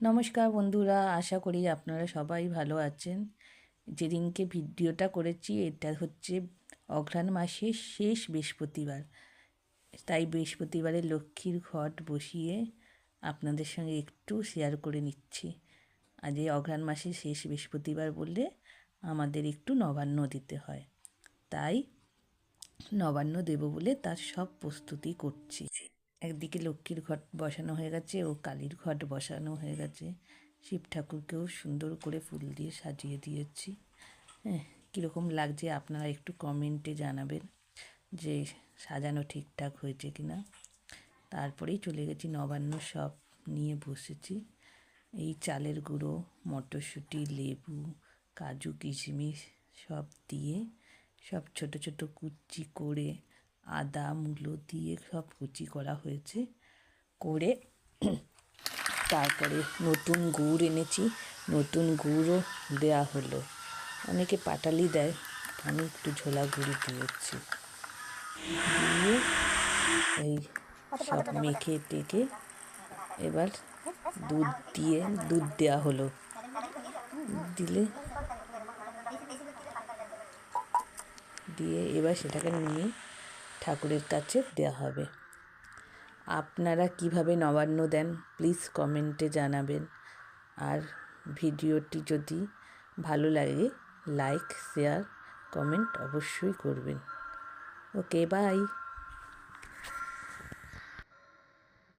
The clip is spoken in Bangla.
নমস্কার বন্ধুরা, আশা করি আপনারা সবাই ভালো আছেন। যেদিনকে ভিডিওটা করেছি, এটা হচ্ছে অঘ্রাণ মাসের শেষ বৃহস্পতিবার। তাই বৃহস্পতিবারে লক্ষ্মীর ঘট বসিয়ে আপনাদের সঙ্গে একটু শেয়ার করে নিচ্ছি। আজ এই অঘ্রাণ মাসের শেষ বৃহস্পতিবার বললে আমাদের একটু নবান্ন দিতে হয়। তাই নবান্ন দেব বলে তার সব প্রস্তুতি করছি। একদিকে লক্ষ্মীর ঘট বসানো হয়ে গেছে ও কালীর ঘট বসানো হয়ে গেছে। শিব ঠাকুরকেও সুন্দর করে ফুল দিয়ে সাজিয়ে দিয়েছি। হ্যাঁ কীরকম লাগছে আপনারা একটু কমেন্টে জানাবেন যে সাজানো ঠিকঠাক হয়েছে কি না তারপরেই চলে গেছি নবান্ন সব নিয়ে বসেছি। এই চালের গুঁড়ো, মটরশুঁটি, লেবু, কাজু, কিশমিশ সব দিয়ে সব ছোট ছোট কুচি করে আদা, মূলো দিয়ে সব কুচি করা হয়েছে। করে তারপরে নতুন গুড় এনেছি। নতুন গুড়ও দেয়া হলো। অনেকে পাটালি দেয়, আমি একটু ঝোলা গুড়ি দিয়েছি। দিয়ে এই সব মেখে টেকে এবার দুধ দিয়ে, দুধ দেওয়া হলো। দিলে দিয়ে এবার সেটাকে নিয়ে ঠাকুরের কাছে দেওয়া হবে। আপনারা কীভাবে নবান্ন দেন প্লিজ কমেন্টে জানাবেন। আর ভিডিওটি যদি ভালো লাগে লাইক শেয়ার কমেন্ট অবশ্যই করবেন। Okay bye